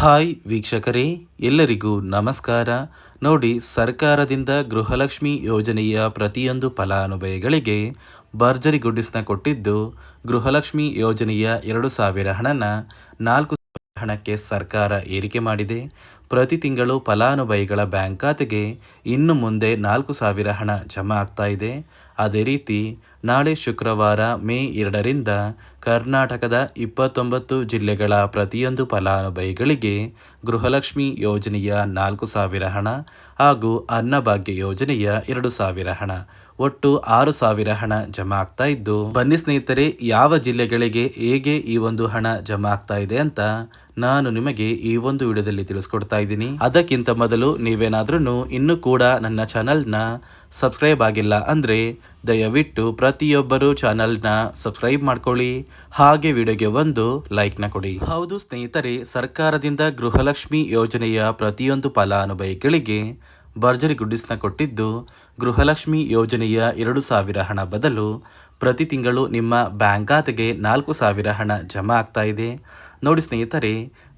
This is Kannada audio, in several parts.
ಹಾಯ್ ವೀಕ್ಷಕರೇ, ಎಲ್ಲರಿಗೂ ನಮಸ್ಕಾರ. ನೋಡಿ, ಸರ್ಕಾರದಿಂದ ಗೃಹಲಕ್ಷ್ಮಿ ಯೋಜನೆಯ ಪ್ರತಿಯೊಂದು ಫಲಾನುಭವಿಗಳಿಗೆ ಭರ್ಜರಿ ಗುಡ್ಡಿಸ್ನ ಕೊಟ್ಟಿದ್ದು, ಗೃಹಲಕ್ಷ್ಮಿ ಯೋಜನೆಯ ಎರಡು ಸಾವಿರ ಹಣನ ನಾಲ್ಕು ಹಣಕ್ಕೆ ಸರ್ಕಾರ ಏರಿಕೆ ಮಾಡಿದೆ. ಪ್ರತಿ ತಿಂಗಳು ಫಲಾನುಭವಿಗಳ ಬ್ಯಾಂಕ್ ಖಾತೆಗೆ ಇನ್ನು ಮುಂದೆ ನಾಲ್ಕು ಸಾವಿರ ಹಣ ಜಮಾ ಆಗ್ತಾ ಇದೆ. ಅದೇ ರೀತಿ ನಾಳೆ ಶುಕ್ರವಾರ ಮೇ ಎರಡರಿಂದ ಕರ್ನಾಟಕದ ಇಪ್ಪತ್ತೊಂಬತ್ತು ಜಿಲ್ಲೆಗಳ ಪ್ರತಿಯೊಂದು ಫಲಾನುಭವಿಗಳಿಗೆ ಗೃಹಲಕ್ಷ್ಮಿ ಯೋಜನೆಯ ನಾಲ್ಕು ಸಾವಿರ ಹಣ ಹಾಗೂ ಅನ್ನಭಾಗ್ಯ ಯೋಜನೆಯ ಎರಡು ಸಾವಿರ ಹಣ. ಒಟ್ಟು ಆರು ಸಾವಿರ ಹಣ ಜಮಾ ಆಗ್ತಾ ಇದ್ದು, ಬನ್ನಿ ಸ್ನೇಹಿತರೆ, ಯಾವ ಜಿಲ್ಲೆಗಳಿಗೆ ಹೇಗೆ ಈ ಒಂದು ಹಣ ಜಮಾ ಆಗ್ತಾ ಇದೆ ಅಂತ ನಾನು ನಿಮಗೆ ಈ ಒಂದು ವಿಡಿಯೋದಲ್ಲಿ ತಿಳಿಸ್ಕೊಡ್ತಾ ಇದ್ದೀನಿ. ಅದಕ್ಕಿಂತ ಮೊದಲು ನೀವೇನಾದ್ರೂ ಇನ್ನೂ ಕೂಡ ನನ್ನ ಚಾನಲ್ನ ಸಬ್ಸ್ಕ್ರೈಬ್ ಆಗಿಲ್ಲ ಅಂದರೆ ದಯವಿಟ್ಟು ಪ್ರತಿಯೊಬ್ಬರು ಚಾನಲ್ನ ಸಬ್ಸ್ಕ್ರೈಬ್ ಮಾಡ್ಕೊಳ್ಳಿ. ಹಾಗೆ ವಿಡಿಯೋಗೆ ಒಂದು ಲೈಕ್ನ ಕೊಡಿ. ಹೌದು ಸ್ನೇಹಿತರೆ, ಸರ್ಕಾರದಿಂದ ಗೃಹಲಕ್ಷ್ಮಿ ಯೋಜನೆಯ ಪ್ರತಿಯೊಂದು ಫಲಾನುಭವಿಗಳಿಗೆ ಭರ್ಜರಿ ಗುಡ್ಡಿಸ್ನ ಕೊಟ್ಟಿದ್ದು, ಗೃಹಲಕ್ಷ್ಮಿ ಯೋಜನೆಯ ಎರಡು ಸಾವಿರ ಹಣ ಬದಲು ಪ್ರತಿ ತಿಂಗಳು ನಿಮ್ಮ ಬ್ಯಾಂಕ್ ಖಾತೆಗೆ ನಾಲ್ಕು ಸಾವಿರ ಹಣ ಜಮಾ ಆಗ್ತಾ ಇದೆ. ನೋಡಿ ಸ್ನೇಹಿತರೆ,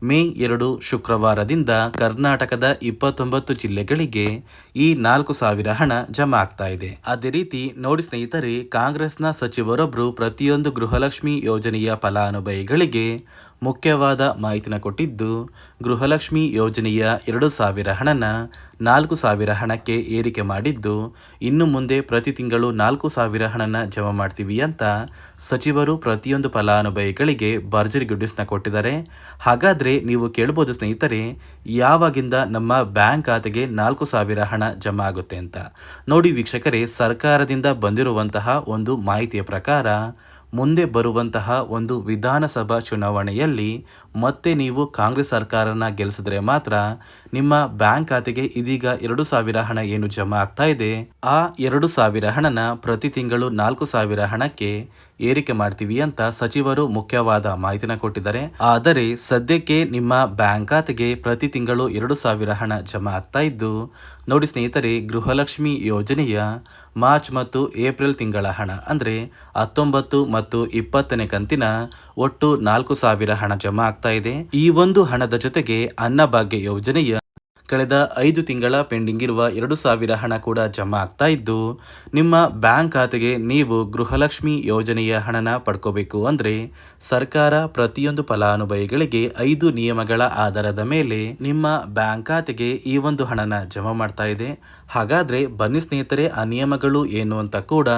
ಮೇ ಎರಡು ಶುಕ್ರವಾರದಿಂದ ಕರ್ನಾಟಕದ ಇಪ್ಪತ್ತೊಂಬತ್ತು ಜಿಲ್ಲೆಗಳಿಗೆ ಈ ನಾಲ್ಕು ಸಾವಿರ ಹಣ ಜಮಾ ಆಗ್ತಾ ಇದೆ. ಅದೇ ರೀತಿ, ನೋಡಿ ಸ್ನೇಹಿತರೆ, ಕಾಂಗ್ರೆಸ್ನ ಸಚಿವರೊಬ್ಬರು ಪ್ರತಿಯೊಂದು ಗೃಹಲಕ್ಷ್ಮಿ ಯೋಜನೆಯ ಫಲಾನುಭವಿಗಳಿಗೆ ಮುಖ್ಯವಾದ ಮಾಹಿತಿನ ಕೊಟ್ಟಿದ್ದು, ಗೃಹಲಕ್ಷ್ಮಿ ಯೋಜನೆಯ ಎರಡು ಸಾವಿರ ಹಣನ ನಾಲ್ಕು ಸಾವಿರ ಹಣಕ್ಕೆ ಏರಿಕೆ ಮಾಡಿದ್ದು, ಇನ್ನು ಮುಂದೆ ಪ್ರತಿ ತಿಂಗಳು ನಾಲ್ಕು ಸಾವಿರ ಹಣನ ಜಮಾ ಮಾಡ್ತೀವಿ ಅಂತ ಸಚಿವರು ಪ್ರತಿಯೊಂದು ಫಲಾನುಭವಿಗಳಿಗೆ ಭರ್ಜರಿ ಗುಡ್ಡಿಸ್ನ ಕೊಟ್ಟಿದ್ದಾರೆ. ಹಾಗಾದರೆ ನೀವು ಕೇಳ್ಬೋದು ಸ್ನೇಹಿತರೆ, ಯಾವಾಗಿಂದ ನಮ್ಮ ಬ್ಯಾಂಕ್ ಖಾತೆಗೆ ನಾಲ್ಕು ಸಾವಿರ ಹಣ ಜಮಾ ಆಗುತ್ತೆ ಅಂತ. ನೋಡಿ ವೀಕ್ಷಕರೇ, ಸರ್ಕಾರದಿಂದ ಬಂದಿರುವಂತಹ ಒಂದು ಮಾಹಿತಿಯ ಪ್ರಕಾರ, ಮುಂದೆ ಬರುವಂತಹ ಒಂದು ವಿಧಾನಸಭಾ ಚುನಾವಣೆಯಲ್ಲಿ ಮತ್ತೆ ನೀವು ಕಾಂಗ್ರೆಸ್ ಸರ್ಕಾರನ ಗೆಲ್ಲಿಸಿದ್ರೆ ಮಾತ್ರ ನಿಮ್ಮ ಬ್ಯಾಂಕ್ ಖಾತೆಗೆ ಇದೀಗ ಎರಡು ಸಾವಿರ ಹಣ ಏನು ಜಮಾ ಆಗ್ತಾ ಇದೆ? ಆ ಎರಡು ಸಾವಿರ ಹಣನ ಪ್ರತಿ ತಿಂಗಳು ನಾಲ್ಕು ಸಾವಿರ ಹಣಕ್ಕೆ ಏರಿಕೆ ಮಾಡ್ತೀವಿ ಅಂತ ಸಚಿವರು ಮುಖ್ಯವಾದ ಮಾಹಿತಿನ ಕೊಟ್ಟಿದ್ದಾರೆ. ಆದರೆ ಸದ್ಯಕ್ಕೆ ನಿಮ್ಮ ಬ್ಯಾಂಕ್ ಖಾತೆಗೆ ಪ್ರತಿ ತಿಂಗಳು ಎರಡು ಸಾವಿರ ಹಣ ಜಮಾ ಆಗ್ತಾ ಇದ್ದು, ನೋಡಿ ಸ್ನೇಹಿತರೆ, ಗೃಹಲಕ್ಷ್ಮಿ ಯೋಜನೆಯ ಮಾರ್ಚ್ ಮತ್ತು ಏಪ್ರಿಲ್ ತಿಂಗಳ ಹಣ ಅಂದರೆ ಹತ್ತೊಂಬತ್ತು ಮತ್ತು ಇಪ್ಪತ್ತನೇ ಕಂತಿನ ಒಟ್ಟು ನಾಲ್ಕು ಸಾವಿರ ಹಣ ಜಮಾ ಆಗ್ತಾ ಇದೆ. ಈ ಒಂದು ಹಣದ ಜೊತೆಗೆ ಅನ್ನಭಾಗ್ಯ ಯೋಜನೆಯ ಕಳೆದ ಐದು ತಿಂಗಳ ಪೆಂಡಿಂಗ್ ಇರುವ ಎರಡು ಸಾವಿರ ಹಣ ಕೂಡ ಜಮಾ ಆಗ್ತಾ ಇದ್ದು, ನಿಮ್ಮ ಬ್ಯಾಂಕ್ ಖಾತೆಗೆ ನೀವು ಗೃಹಲಕ್ಷ್ಮಿ ಯೋಜನೆಯ ಹಣನ ಪಡ್ಕೋಬೇಕು ಅಂದರೆ ಸರ್ಕಾರ ಪ್ರತಿಯೊಂದು ಫಲಾನುಭವಿಗಳಿಗೆ ಐದು ನಿಯಮಗಳ ಆಧಾರದ ಮೇಲೆ ನಿಮ್ಮ ಬ್ಯಾಂಕ್ ಖಾತೆಗೆ ಈ ಒಂದು ಹಣನ ಜಮಾ ಮಾಡ್ತಾ ಇದೆ. ಹಾಗಾದರೆ ಬನ್ನಿ ಸ್ನೇಹಿತರೆ, ಆ ನಿಯಮಗಳು ಏನು ಅಂತ ಕೂಡ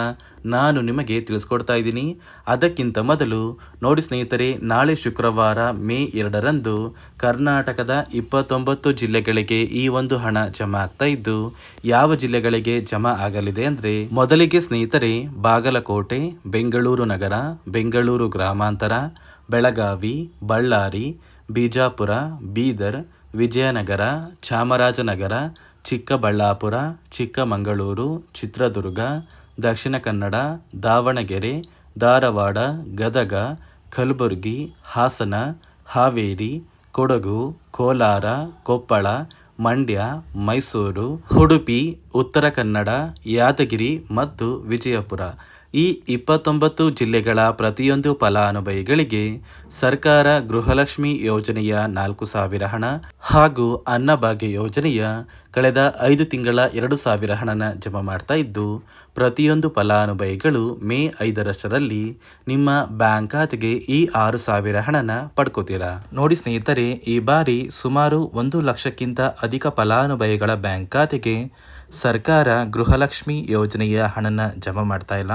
ನಾನು ನಿಮಗೆ ತಿಳಿಸ್ಕೊಡ್ತಾ ಇದ್ದೀನಿ. ಅದಕ್ಕಿಂತ ಮೊದಲು ನೋಡಿ ಸ್ನೇಹಿತರೆ, ನಾಳೆ ಶುಕ್ರವಾರ ಮೇ ಎರಡರಂದು ಕರ್ನಾಟಕದ ಇಪ್ಪತ್ತೊಂಬತ್ತು ಜಿಲ್ಲೆಗಳಿಗೆ ಈ ಒಂದು ಹಣ ಜಮಾ ಆಗ್ತಾ ಇದ್ದು, ಯಾವ ಜಿಲ್ಲೆಗಳಿಗೆ ಜಮಾ ಆಗಲಿದೆ ಅಂದ್ರೆ, ಮೊದಲಿಗೆ ಸ್ನೇಹಿತರೆ, ಬಾಗಲಕೋಟೆ, ಬೆಂಗಳೂರು ನಗರ, ಬೆಂಗಳೂರು ಗ್ರಾಮಾಂತರ, ಬೆಳಗಾವಿ, ಬಳ್ಳಾರಿ, ಬಿಜಾಪುರ, ಬೀದರ್, ವಿಜಯನಗರ, ಚಾಮರಾಜನಗರ, ಚಿಕ್ಕಬಳ್ಳಾಪುರ, ಚಿಕ್ಕಮಗಳೂರು, ಚಿತ್ರದುರ್ಗ, ದಕ್ಷಿಣ ಕನ್ನಡ, ದಾವಣಗೆರೆ, ಧಾರವಾಡ, ಗದಗ, ಕಲಬುರಗಿ, ಹಾಸನ, ಹಾವೇರಿ, ಕೊಡಗು, ಕೋಲಾರ, ಕೊಪ್ಪಳ ಮಂಡ್ಯ, ಮೈಸೂರು, ಉಡುಪಿ, ಉತ್ತರ ಕನ್ನಡ, ಯಾದಗಿರಿ ಮತ್ತು ವಿಜಯಪುರ. ಈ ಇಪ್ಪತ್ತೊಂಬತ್ತು ಜಿಲ್ಲೆಗಳ ಪ್ರತಿಯೊಂದು ಫಲಾನುಭವಿಗಳಿಗೆ ಸರ್ಕಾರ ಗೃಹಲಕ್ಷ್ಮಿ ಯೋಜನೆಯ ನಾಲ್ಕು ಸಾವಿರ ಹಣ ಹಾಗೂ ಅನ್ನಭಾಗ್ಯ ಯೋಜನೆಯ ಕಳೆದ ಐದು ತಿಂಗಳ ಎರಡು ಸಾವಿರ ಹಣನ ಜಮಾ ಮಾಡ್ತಾ ಇದ್ದು, ಪ್ರತಿಯೊಂದು ಫಲಾನುಭವಿಗಳು ಮೇ ಐದರಷ್ಟರಲ್ಲಿ ನಿಮ್ಮ ಬ್ಯಾಂಕ್ ಖಾತೆಗೆ ಈ ಆರು ಸಾವಿರ ಹಣನ ಪಡ್ಕೋತೀರಾ? ನೋಡಿ ಸ್ನೇಹಿತರೆ, ಈ ಬಾರಿ ಸುಮಾರು ಒಂದು ಲಕ್ಷಕ್ಕಿಂತ ಅಧಿಕ ಫಲಾನುಭವಿಗಳ ಬ್ಯಾಂಕ್ ಖಾತೆಗೆ ಸರ್ಕಾರ ಗೃಹಲಕ್ಷ್ಮಿ ಯೋಜನೆಯ ಹಣನ ಜಮಾ ಮಾಡ್ತಾ ಇಲ್ಲ.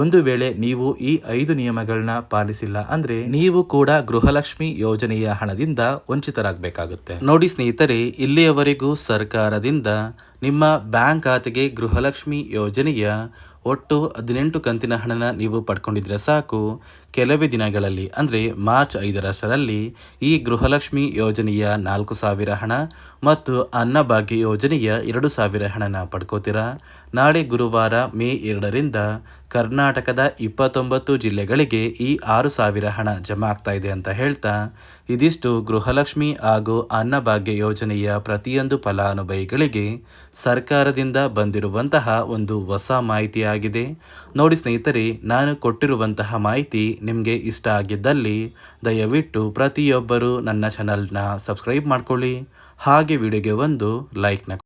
ಒಂದು ವೇಳೆ ನೀವು ಈ ಐದು ನಿಯಮಗಳನ್ನ ಪಾಲಿಸಿಲ್ಲ ಅಂದ್ರೆ ನೀವು ಕೂಡ ಗೃಹಲಕ್ಷ್ಮಿ ಯೋಜನೆಯ ಹಣದಿಂದ ವಂಚಿತರಾಗಬೇಕಾಗುತ್ತೆ. ನೋಡಿ ಸ್ನೇಹಿತರೆ, ಇಲ್ಲಿಯವರೆಗೂ ಸರ್ಕಾರದಿಂದ ನಿಮ್ಮ ಬ್ಯಾಂಕ್ ಖಾತೆಗೆ ಗೃಹಲಕ್ಷ್ಮಿ ಯೋಜನೆಯ ಒಟ್ಟು ಹದಿನೆಂಟು ಕಂತಿನ ಹಣನ ನೀವು ಪಡ್ಕೊಂಡಿದ್ರೆ ಸಾಕು. ಕೆಲವೇ ದಿನಗಳಲ್ಲಿ, ಅಂದರೆ ಮಾರ್ಚ್ ಐದರಷ್ಟರಲ್ಲಿ ಈ ಗೃಹಲಕ್ಷ್ಮಿ ಯೋಜನೆಯ ನಾಲ್ಕು ಸಾವಿರ ಹಣ ಮತ್ತು ಅನ್ನಭಾಗ್ಯ ಯೋಜನೆಯ ಎರಡು ಸಾವಿರ ಹಣನ ಪಡ್ಕೋತೀರಾ? ನಾಳೆ ಗುರುವಾರ ಮೇ ಎರಡರಿಂದ ಕರ್ನಾಟಕದ ಇಪ್ಪತ್ತೊಂಬತ್ತು ಜಿಲ್ಲೆಗಳಿಗೆ ಈ ಆರು ಸಾವಿರ ಹಣ ಜಮಾ ಆಗ್ತಾ ಇದೆ ಅಂತ ಹೇಳ್ತಾ, ಇದಿಷ್ಟು ಗೃಹಲಕ್ಷ್ಮಿ ಹಾಗೂ ಅನ್ನಭಾಗ್ಯ ಯೋಜನೆಯ ಪ್ರತಿಯೊಂದು ಫಲಾನುಭವಿಗಳಿಗೆ ಸರ್ಕಾರದಿಂದ ಬಂದಿರುವಂತಹ ಒಂದು ಹೊಸ ಮಾಹಿತಿಯಾಗಿದೆ. ನೋಡಿ ಸ್ನೇಹಿತರೆ, ನಾನು ಕೊಟ್ಟಿರುವಂತಹ ಮಾಹಿತಿ ನಿಮಗೆ ಇಷ್ಟ ಆಗಿದ್ದಲ್ಲಿ ದಯವಿಟ್ಟು ಪ್ರತಿಯೊಬ್ಬರು ನನ್ನ ಚಾನಲ್ನ ಸಬ್ಸ್ಕ್ರೈಬ್ ಮಾಡ್ಕೊಳ್ಳಿ. ಹಾಗೆ ವಿಡಿಯೋಗೆ ಒಂದು ಲೈಕ್ನ